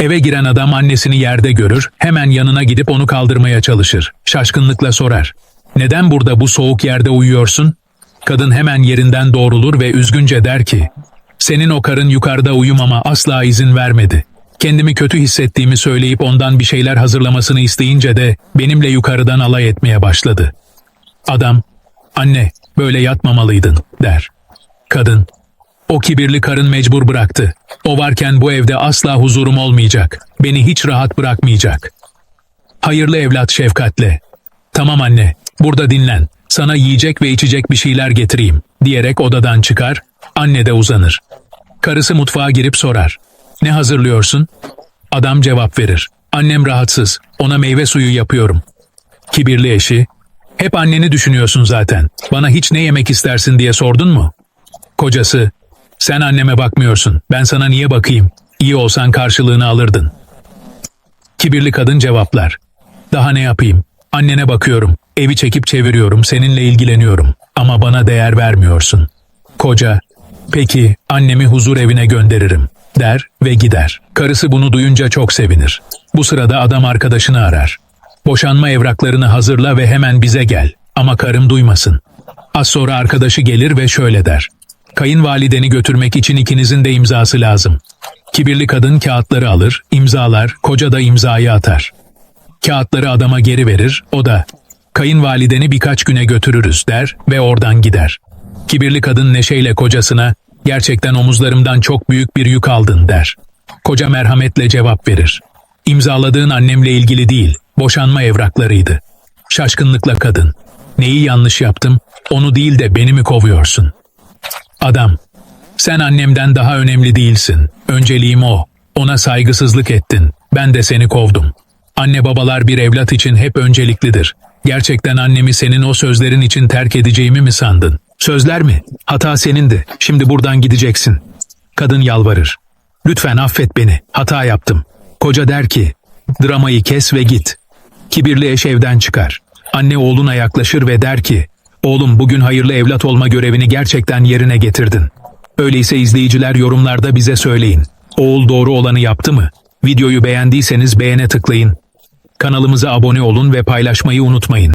Eve giren adam annesini yerde görür, hemen yanına gidip onu kaldırmaya çalışır. Şaşkınlıkla sorar. Neden burada bu soğuk yerde uyuyorsun? Kadın hemen yerinden doğrulur ve üzgünce der ki, senin o karın yukarıda uyumama asla izin vermedi. Kendimi kötü hissettiğimi söyleyip ondan bir şeyler hazırlamasını isteyince de benimle yukarıdan alay etmeye başladı. Adam, anne böyle yatmamalıydın der. Kadın, o kibirli karın mecbur bıraktı. O varken bu evde asla huzurum olmayacak. Beni hiç rahat bırakmayacak. Hayırlı evlat şefkatle. Tamam anne, burada dinlen. Sana yiyecek ve içecek bir şeyler getireyim, diyerek odadan çıkar, anne de uzanır. Karısı mutfağa girip sorar. Ne hazırlıyorsun? Adam cevap verir. Annem rahatsız, ona meyve suyu yapıyorum. Kibirli eşi, hep anneni düşünüyorsun zaten. Bana hiç ne yemek istersin diye sordun mu? Kocası, sen anneme bakmıyorsun, ben sana niye bakayım? İyi olsan karşılığını alırdın. Kibirli kadın cevaplar. Daha ne yapayım? Annene bakıyorum, evi çekip çeviriyorum, seninle ilgileniyorum. Ama bana değer vermiyorsun. Koca, peki annemi huzur evine gönderirim, der ve gider. Karısı bunu duyunca çok sevinir. Bu sırada adam arkadaşını arar. Boşanma evraklarını hazırla ve hemen bize gel. Ama karım duymasın. Az sonra arkadaşı gelir ve şöyle der. Kayınvalideni götürmek için ikinizin de imzası lazım. Kibirli kadın kağıtları alır, imzalar, koca da imzayı atar. Kağıtları adama geri verir, o da kayınvalideni birkaç güne götürürüz der ve oradan gider. Kibirli kadın neşeyle kocasına gerçekten omuzlarımdan çok büyük bir yük aldın der. Koca merhametle cevap verir. İmzaladığın annemle ilgili değil, boşanma evraklarıydı. Şaşkınlıkla kadın. Neyi yanlış yaptım, onu değil de beni mi kovuyorsun? Adam. Sen annemden daha önemli değilsin. Önceliğim o. Ona saygısızlık ettin. Ben de seni kovdum. Anne babalar bir evlat için hep önceliklidir. Gerçekten annemi senin o sözlerin için terk edeceğimi mi sandın? Sözler mi? Hata senindi. Şimdi buradan gideceksin. Kadın yalvarır. Lütfen affet beni. Hata yaptım. Koca der ki, dramayı kes ve git. Kibirli eş evden çıkar. Anne oğluna yaklaşır ve der ki, oğlum bugün hayırlı evlat olma görevini gerçekten yerine getirdin. Öyleyse izleyiciler yorumlarda bize söyleyin. Oğul doğru olanı yaptı mı? Videoyu beğendiyseniz beğene tıklayın. Kanalımıza abone olun ve paylaşmayı unutmayın.